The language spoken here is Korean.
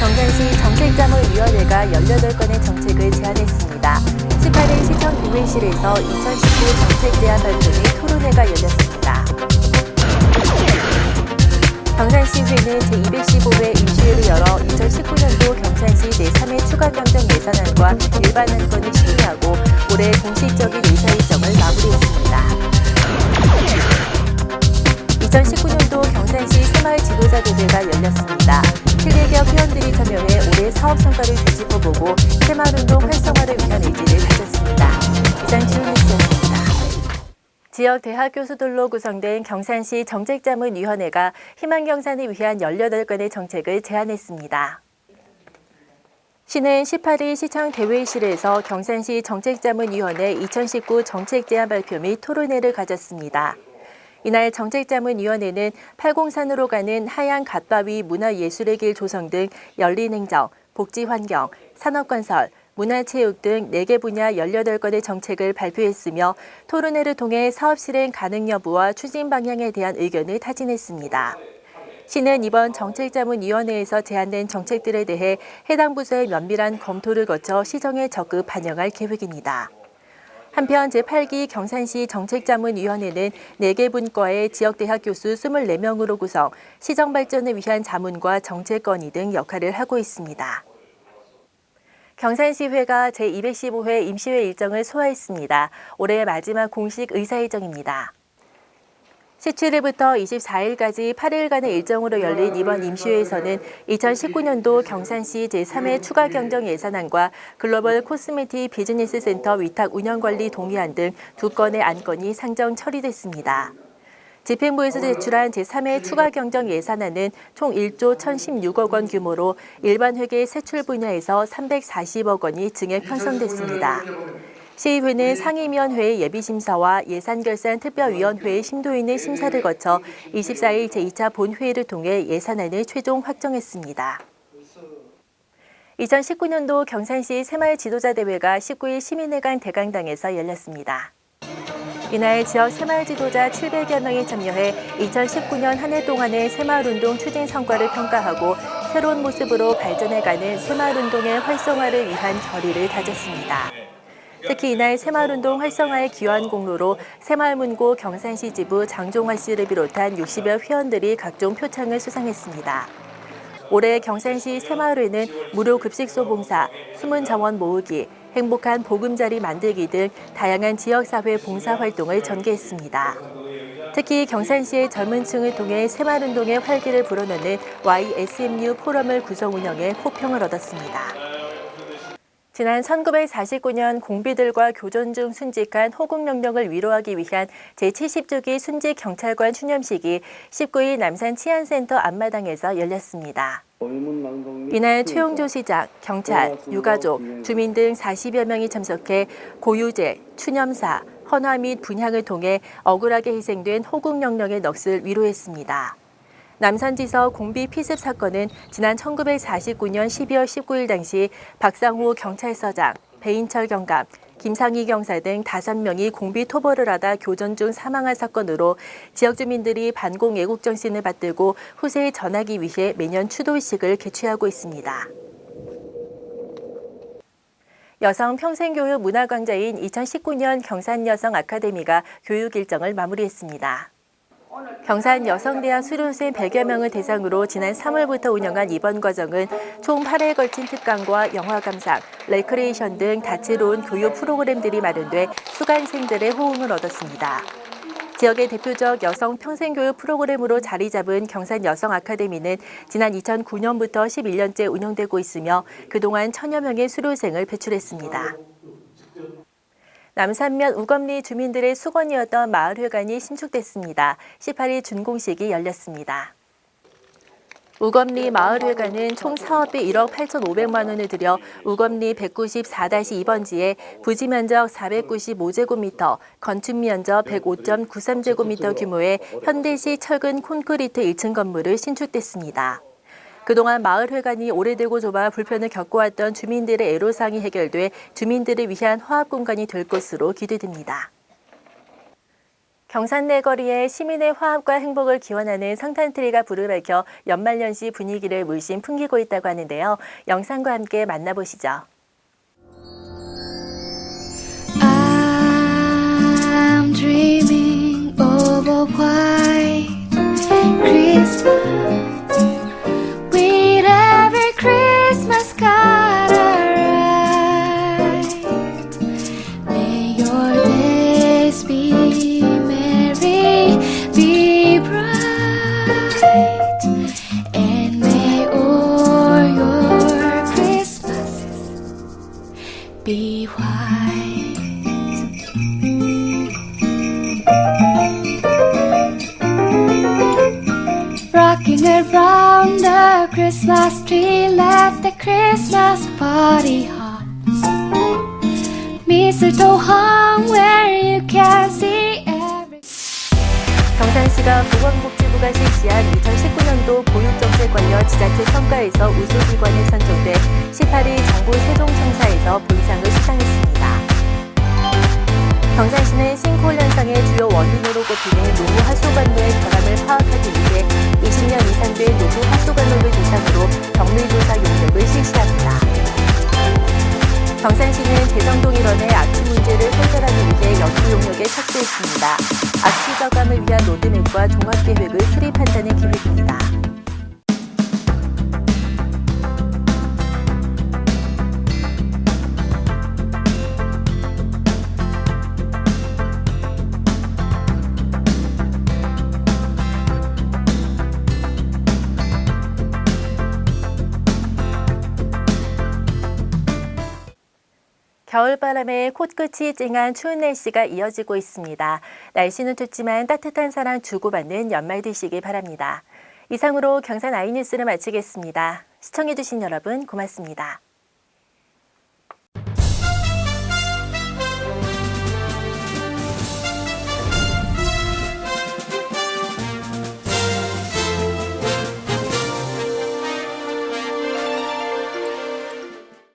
경산시 정책자문위원회가 18건의 정책을 제안했습니다. 18일 시청 대회실에서 2019 정책 제안 발표 및 토론회가 열렸습니다. 경산시의회는 제215회 임시회를 열어 2019년도 경산시 내3회 추가 경정 예산안과 일반 안건을 심의하고 올해 공식적인 의사일정을 마무리했습니다. 2019년도 경산시 새마을 지도자 대회가 열렸습니다. 7개기업 회원들이 참여해 올해 사업 성과를 되짚어보고 새마을운동 활성화를 위한 의지를 가졌습니다. 이상 주요 뉴스였습니다. 지역 대학 교수들로 구성된 경산시 정책자문위원회가 희망경산을 위한 18건의 정책을 제안했습니다. 시는 18일 시청 대회실에서 경산시 정책자문위원회 2019 정책 제안 발표 및 토론회를 가졌습니다. 이날 정책자문위원회는 팔공산으로 가는 하양 갓바위 문화예술의 길 조성 등 열린 행정, 복지환경, 산업건설, 문화체육 등 4개 분야 18건의 정책을 발표했으며 토론회를 통해 사업 실행 가능 여부와 추진 방향에 대한 의견을 타진했습니다. 시는 이번 정책자문위원회에서 제안된 정책들에 대해 해당 부서의 면밀한 검토를 거쳐 시정에 적극 반영할 계획입니다. 한편 제8기 경산시 정책자문위원회는 4개 분과의 지역대학 교수 24명으로 구성, 시정 발전을 위한 자문과 정책 건의 등 역할을 하고 있습니다. 경산시회가 제215회 임시회 일정을 소화했습니다. 올해 마지막 공식 의사일정입니다. 17일부터 24일까지 8일간의 일정으로 열린 이번 임시회에서는 2019년도 경산시 제3회 추가 경정 예산안과 글로벌 코스메틱 비즈니스 센터 위탁 운영관리 동의안 등 두 건의 안건이 상정 처리됐습니다. 집행부에서 제출한 제3회 추가 경정 예산안은 총 1조 1,016억 원 규모로 일반 회계 세출 분야에서 340억 원이 증액 편성됐습니다. 시의회는 상임위원회의 예비심사와 예산결산특별위원회의 심도 있는 심사를 거쳐 24일 제2차 본회의를 통해 예산안을 최종 확정했습니다. 2019년도 경산시 새마을 지도자 대회가 19일 시민회관 대강당에서 열렸습니다. 이날 지역 새마을 지도자 700여 명이 참여해 2019년 한 해 동안의 새마을 운동 추진 성과를 평가하고 새로운 모습으로 발전해가는 새마을 운동의 활성화를 위한 결의를 다졌습니다. 특히 이날 새마을운동 활성화의 기여한 공로로 새마을문고 경산시 지부 장종화 씨를 비롯한 60여 회원들이 각종 표창을 수상했습니다. 올해 경산시 새마을회는 무료 급식소 봉사, 숨은 정원 모으기, 행복한 보금자리 만들기 등 다양한 지역사회 봉사활동을 전개했습니다. 특히 경산시의 젊은 층을 통해 새마을운동의 활기를 불어넣는 YSMU 포럼을 구성 운영해 호평을 얻었습니다. 지난 1949년 공비들과 교전 중 순직한 호국 명령을 위로하기 위한 제70주기 순직 경찰관 추념식이 19일 남산 치안센터 앞마당에서 열렸습니다. 이날 최용조 시장, 경찰, 유가족, 주민 등 40여 명이 참석해 고유제, 추념사, 헌화 및 분향을 통해 억울하게 희생된 호국명령의 넋을 위로했습니다. 남산지서 공비 피습 사건은 지난 1949년 12월 19일 당시 박상호 경찰서장, 배인철 경감, 김상희 경사 등 5명이 공비 토벌을 하다 교전 중 사망한 사건으로 지역 주민들이 반공 애국 정신을 받들고 후세에 전하기 위해 매년 추도식을 개최하고 있습니다. 여성 평생교육 문화광자인 2019년 경산 여성 아카데미가 교육 일정을 마무리했습니다. 경산 여성대학 수료생 100여 명을 대상으로 지난 3월부터 운영한 이번 과정은 총 8회에 걸친 특강과 영화 감상, 레크레이션 등 다채로운 교육 프로그램들이 마련돼 수강생들의 호응을 얻었습니다. 지역의 대표적 여성 평생교육 프로그램으로 자리 잡은 경산 여성 아카데미는 지난 2009년부터 11년째 운영되고 있으며 그동안 천여 명의 수료생을 배출했습니다. 남산면 우검리 주민들의 수건이었던 마을회관이 신축됐습니다. 18일 준공식이 열렸습니다. 우검리 마을회관은 총 사업비 1억 8,500만 원을 들여 우검리 194-2번지에 부지 면적 495제곱미터, 건축 면적 105.93제곱미터 규모의 현대식 철근 콘크리트 1층 건물을 신축됐습니다. 그동안 마을회관이 오래되고 좁아 불편을 겪어왔던 주민들의 애로사항이 해결돼 주민들을 위한 화합 공간이 될 것으로 기대됩니다. 경산 내 거리에 시민의 화합과 행복을 기원하는 성탄트리가 불을 밝혀 연말연시 분위기를 물씬 풍기고 있다고 하는데요. 영상과 함께 만나보시죠. Dreaming of a white Christmas tree, let the Christmas party hot. Mistletoe hung where you can see every. 경산시가 보건복지부가 실시한 2019년도 보육정책 관련 지자체 평가에서 우수기관에 선정돼 18일 정부 세종청사에서 본상을 수상했습니다. 경산시는 싱크홀 현상의 주요 원인으로 꼽히는 노후 하수관로의 결함을 파악하기 위해 20년 이상 된 노후 하수관로를 대상으로 정밀조사 용역을 실시합니다. 경산시는 대성동 일원의 악취 문제를 해결하기 위해 연구 용역에 착수했습니다. 악취 저감을 위한 로드맵과 종합계획을 수립 겨울바람에 코끝이 찡한 추운 날씨가 이어지고 있습니다. 날씨는 춥지만 따뜻한 사랑 주고받는 연말 되시길 바랍니다. 이상으로 경산 아이뉴스를 마치겠습니다. 시청해주신 여러분 고맙습니다.